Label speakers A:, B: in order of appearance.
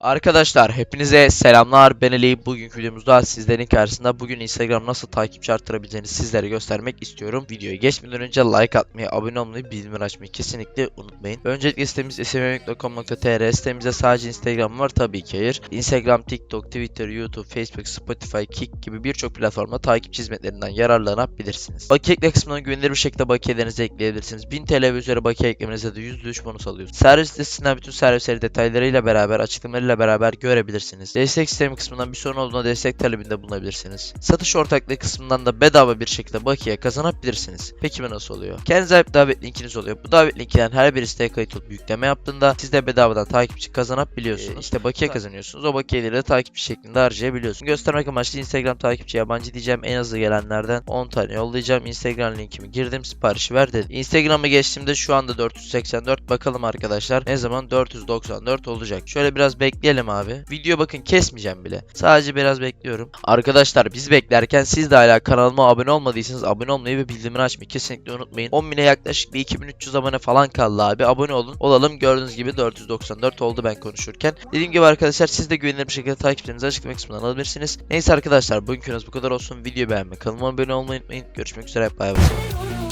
A: Arkadaşlar hepinize selamlar ben Ali bugünkü videomuzda sizlerin karşısında bugün Instagram nasıl takipçi arttırabileceğini sizlere göstermek istiyorum. Videoya geçmeden önce like atmayı, abone olmayı, bildirim açmayı kesinlikle unutmayın. Öncelikle sitemiz smm.com.tr sitemizde sadece Instagram var tabii ki hayır. Instagram, TikTok, Twitter, YouTube, Facebook, Spotify, Kik gibi birçok platformda takipçi hizmetlerinden yararlanabilirsiniz. Bakiye ekle kısmına güvenilir bir şekilde bakiyelerinizi ekleyebilirsiniz. 1000 TL ve üzeri bakiye eklemenize de %3 bonus alıyorsunuz. Servis sitesinden bütün servisleri detaylarıyla beraber açıklamalarıyla beraber görebilirsiniz. Destek sistemi kısmından bir sorun olduğunda destek talebinde bulunabilirsiniz. Satış ortaklığı kısmından da bedava bir şekilde bakiye kazanabilirsiniz. Peki bu nasıl oluyor? Kendinize ait davet linkiniz oluyor. Bu davet linkinden her bir siteye kayıt olup yükleme yaptığında siz de bedavadan takipçi kazanabiliyorsunuz. işte bakiye kazanıyorsunuz. O bakiyeleri de takipçi şeklinde harcayabiliyorsunuz. Göstermek amaçlı Instagram takipçi yabancı diyeceğim. En hızlı gelenlerden 10 tane yollayacağım. Instagram linkimi girdim. Siparişi ver dedim. Instagram'a geçtiğimde şu anda 484. Bakalım arkadaşlar ne zaman 494 olacak. Şöyle biraz bekleyelim abi. Video bakın kesmeyeceğim bile. Sadece biraz bekliyorum. Arkadaşlar biz beklerken siz de hala kanalıma abone olmadıysanız abone olmayı ve bildirimleri açmayı kesinlikle unutmayın. 10 bine yaklaşık bir 2300 abone falan kaldı abi. Abone olun. Olalım. Gördüğünüz gibi 494 oldu ben konuşurken. Dediğim gibi arkadaşlar siz de güvenilir bir şekilde takipçilerinizi açıklama kısmından alabilirsiniz. Neyse arkadaşlar bugünkünüz bu kadar olsun. Video beğenmeyi, kanalıma abone olmayı unutmayın. Görüşmek üzere. Bay bay.